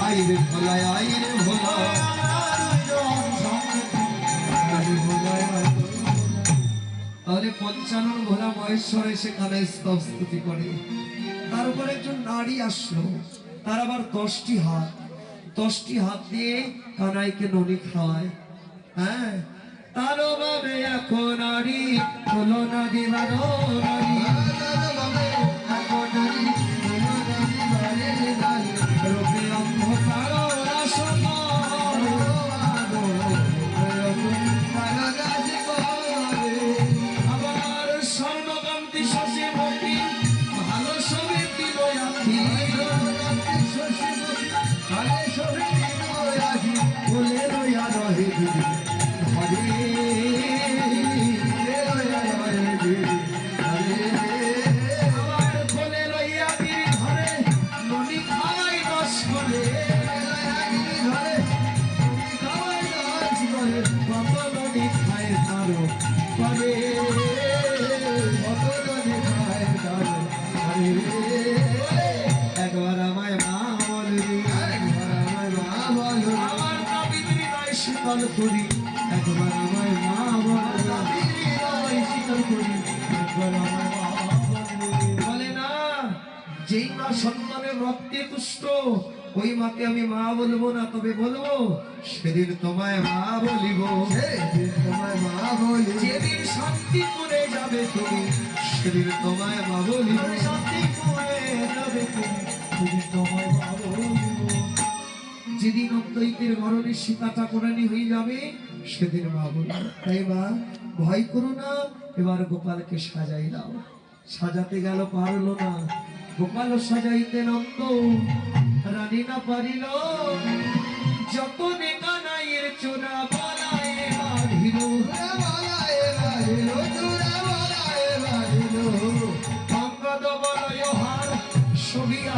আইরে ভোলায়, আইরে তাহলে পঞ্চানন মহেশ্বর করে। তারপর একজন নারী আসলো। তার আবার দশটি হাত। দশটি হাত দিয়ে কানাইকে ননি খাওয়ায়। হ্যাঁ? তার অভাবে এখন নারী দিবার নারী। শীতল করি, একবার আমায় মা বলবি শীতল করি, একবার বলে। না, যেই মা সন্তানের রক্তে তুষ্ট, ওই মাকে আমি মা বলব না, তবে বলব, সেদিন তোমায় মা বলিব। যেদিন শান্তি করে যাবে তুমি, সেদিন তোমায় মা বলিব। যেদিন অদ্বৈতের মরণে সীতা ঠাকুরানি হয়ে যাবে, সেদিন মা তাই মা, ভয় করো না, এবার গোপালকে সাজাই দাও। সাজাতে গেল পারল না। গোপাল সাজাইতে নন্দ, রানী না পারিল। যত নেকানাইয়ের চোরা বালায়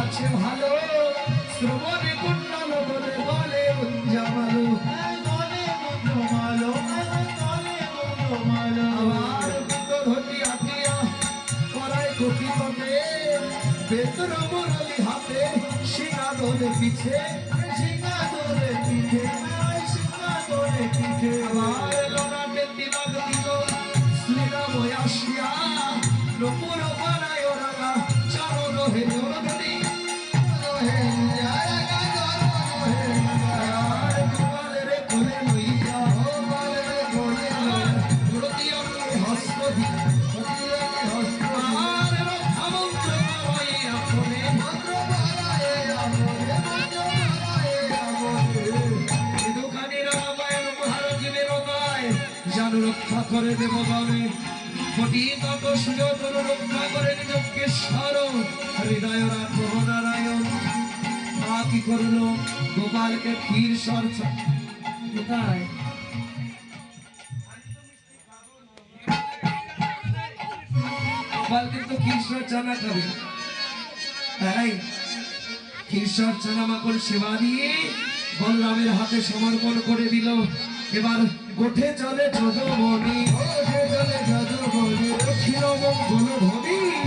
আছে ভালো। শ্রবণে সিঙা দোলে পিছে সিঙা দোলে পিঠে সিঙা দোলে পিঠে। আমার লোনাতে তিলক দিল শ্রীরাম আসিয়া নপুর রক্ষা করে দেব গানে কোটি কিন্তু কৃষ্ণ জানা খাবে তাই কৃষ্ণ চানামাকড় সেবা দিয়ে বলরামের হাতে সমর্পণ করে দিল। এবার গোঠে চলে যদমণি ক্ষীরমঙ্গল মঙ্গল আর